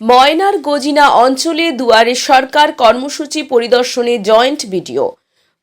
ময়নার গজিনা অঞ্চলে দুয়ারে সরকার কর্মসূচি পরিদর্শনে জয়েন্ট ভিডিও।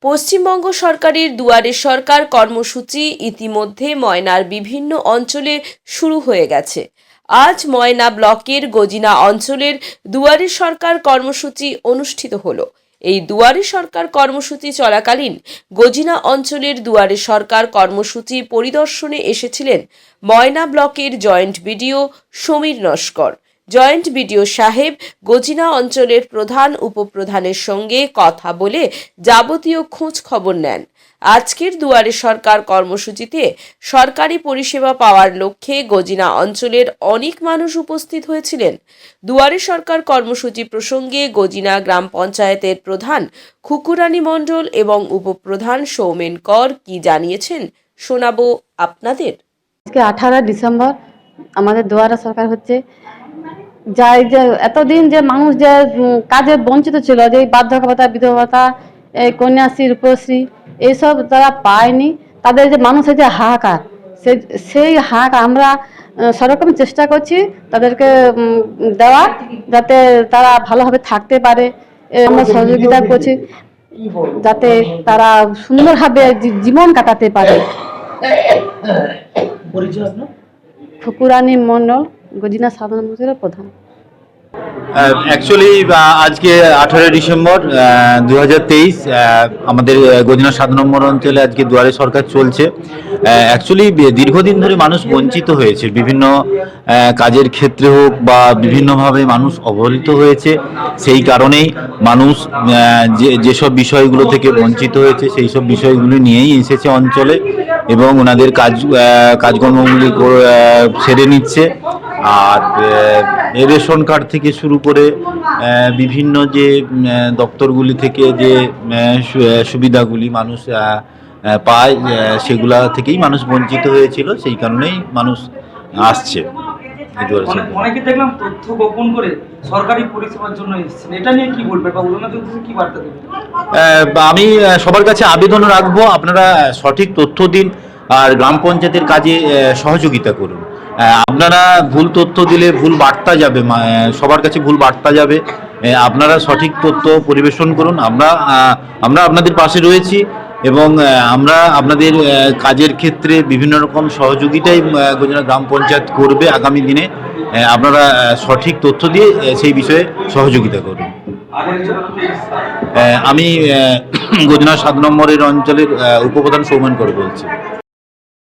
পশ্চিমবঙ্গ সরকারের দুয়ারে সরকার কর্মসূচি ইতিমধ্যে ময়নার বিভিন্ন অঞ্চলে শুরু হয়ে গেছে। আজ ময়না ব্লকের গজিনা অঞ্চলের দুয়ারে সরকার কর্মসূচি অনুষ্ঠিত হলো। এই দুয়ারে সরকার কর্মসূচি চলাকালীন গজিনা অঞ্চলের দুয়ারে সরকার কর্মসূচি পরিদর্শনে এসেছিলেন ময়না ব্লকের joint BDO Samir Naskar joint BDO সাহেব গজিনা অঞ্চলের প্রধান উপপ্রধানের সঙ্গে কথা বলে যাবতীয় খোঁজ খবর নেন। আজকের দুয়ারে সরকার কর্মসূচিতে সরকারি পরিষেবা পাওয়ার লক্ষ্যে গজিনা অঞ্চলের অনেক মানুষ উপস্থিত হয়েছিলেন। দুয়ারে সরকার কর্মসূচি প্রসঙ্গে গজিনা গ্রাম পঞ্চায়েতের প্রধান খুকুরানী মণ্ডল এবং উপপ্রধান সৌমেন কর কি জানিয়েছেন শোনাবো আপনাদের। আজকে আঠারো ডিসেম্বর আমাদের দুয়ারা সরকার হচ্ছে যাই যে এতদিন যে মানুষ যে কাজে বঞ্চিত ছিল যে বার্ধক্য ভাতা বিধবা ভাতা এই কন্যাশ্রী রূপশ্রী এইসব তারা পায়নি। তাদের যে মানুষের যে হাহাকার সে সেই হাহাকার আমরা সরকম চেষ্টা করছি তাদেরকে উম, দেওয়ার যাতে তারা ভালোভাবে থাকতে পারে। আমরা সহযোগিতা করছি যাতে তারা সুন্দরভাবে জীবন কাটাতে পারে। ফুকুরানি মণ্ডল গজিনা সাধারণ মন্দিরের প্রধান। অ্যাকচুয়ালি আজকে আঠারোই ডিসেম্বর দু হাজার তেইশ আমাদের গদিনা সাত নম্বর অঞ্চলে আজকে দুয়ারে সরকার চলছে। অ্যাকচুয়ালি দীর্ঘদিন ধরে মানুষ বঞ্চিত হয়েছে। বিভিন্ন কাজের ক্ষেত্রে হোক বা বিভিন্নভাবে মানুষ অবহেলিত হয়েছে। সেই কারণেই মানুষ যে, যেসব বিষয়গুলো থেকে বঞ্চিত হয়েছে, সেই সব বিষয়গুলো নিয়েই এসেছে অঞ্চলে এবং ওনাদের কাজ কাজকর্মগুলি সেরে নিচ্ছে। আর রেশন কার্ড থেকে শুরু করে বিভিন্ন যে দপ্তরগুলি থেকে যে সুবিধাগুলি মানুষ পায় সেগুলা থেকেই মানুষ বঞ্চিত হয়েছিল সেই কারণেই মানুষ আসছে। এই দুয়ারে অনেকে দেখলাম তথ্য গোপন করে সরকারি পরিষেবার জন্য এসেছেন। এটা নিয়ে কি বলবেন বা ওনাদের কি বার্তা দেবেন? আমি সবার কাছে আবেদন রাখব আপনারা সঠিক তথ্য দিন আর গ্রাম পঞ্চায়েতের কাজে সহযোগিতা করুন। আপনারা ভুল তথ্য দিলে ভুল বার্তা যাবে সবার কাছে ভুল বার্তা যাবে। আপনারা সঠিক তথ্য পরিবেশন করুন। আমরা আমরা আপনাদের পাশে রয়েছি এবং আমরা আপনাদের কাজের ক্ষেত্রে বিভিন্ন রকম সহযোগিতাই গুজরাট গ্রাম পঞ্চায়েত করবে আগামী দিনে। আপনারা সঠিক তথ্য দিয়ে সেই বিষয়ে সহযোগিতা করুন। আমি গদিনা সাত নম্বরের অঞ্চলের উপপ্রধান সৌমেন করে বলছি।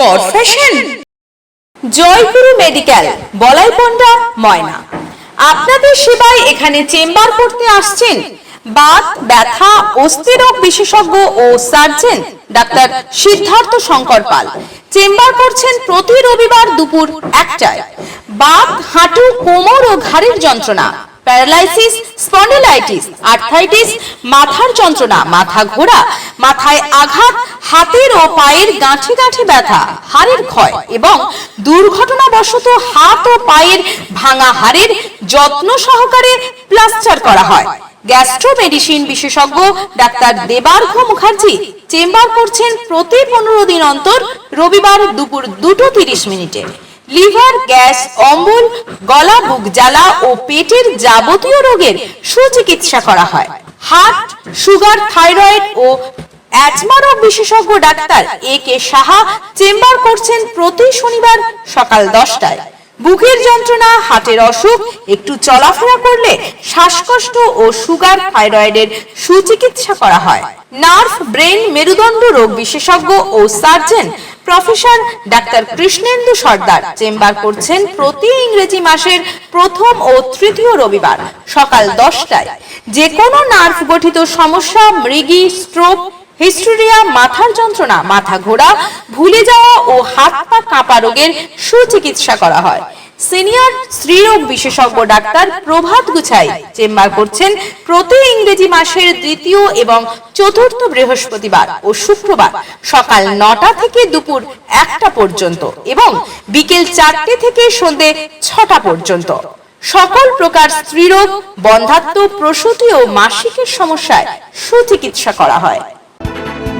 কর ফ্যাশন জয়গুরু মেডিকেল বলাইপন্ডা ময়না। আপনাদের সেবায় এখানে চেম্বার করতে আসছেন বাত, ব্যথা, অস্থিরোগ বিশেষজ্ঞ ও surgeon doctor Siddhartha Shankar Pal. Chamber করছেন প্রতি রবিবার দুপুর একটায়। বাত, হাঁটু, কোমর ও ঘাড়ের যন্ত্রণা। প্যারালাইসিস, স্পন্ডিলাইটিস, আর্থাইটিস, মাথার যন্ত্রণা, মাথা ঘোরা, মাথায় আঘাত, হাতের ও পায়ের গাঁঠে গাঁঠে ব্যথা, হাড়ের ক্ষয় এবং দুর্ঘটনাবশত হাত ও পায়ের ভাঙা হাড়ের যত্ন সহকারে প্লাস্টার করা হয়। গ্যাস্ট্রো মেডিসিন বিশেষজ্ঞ ডাক্তার দেবার্ঘ মুখার্জি চেম্বার করছেন প্রতি পনেরো দিন অন্তর রবিবার দুপুর দুটো তিরিশ মিনিটে। লিভার, গ্যাস, অম্বল, গলা, বুক জ্বালা ও পেটের যাবতীয় রোগের সুচিকিৎসা করা হয়। হার্ট, সুগার, থাইরয়েড ও অ্যাজমা রোগ বিশেষজ্ঞ doctor A K Saha chamber করছেন প্রতি শনিবার সকাল দশটায়। বুকের যন্ত্রণা, হার্টের অসুখ, একটু চলাফেরা করলে শ্বাসকষ্ট ও সুগার, থাইরয়েডের সুচিকিৎসা করা হয়। নার্ভ ব্রেন মেরুদণ্ড রোগ বিশেষজ্ঞ ও surgeon professor doctor Krishnendu Sardar chamber করছেন প্রতি ইংরেজি মাসের প্রথম ও তৃতীয় রবিবার, সকাল দশটায়। যে কোনো নার্ভ গঠিত সমস্যা, মৃগী, স্ট্রোক, হিস্টোরিয়া, মাথার যন্ত্রণা, মাথা ঘোরা, ভুলে যাওয়া ও হাত পা কাঁপা রোগের সুচিকিৎসা করা হয়। সিনিয়র স্ত্রীরোগ বিশেষজ্ঞ ডাক্তার প্রভাত গুছাই চেম্বার করছেন প্রতি ইংরেজি মাসের দ্বিতীয় এবং চতুর্থ বৃহস্পতিবার ও শুক্রবার সকাল নটা থেকে দুপুর একটা পর্যন্ত এবং বিকেল চারটে থেকে সন্ধে ছটা পর্যন্ত। সকল প্রকার স্ত্রীরোগ, বন্ধাত্ম, প্রসূতি ও মাসিকের সমস্যায় সুচিকিৎসা করা হয়।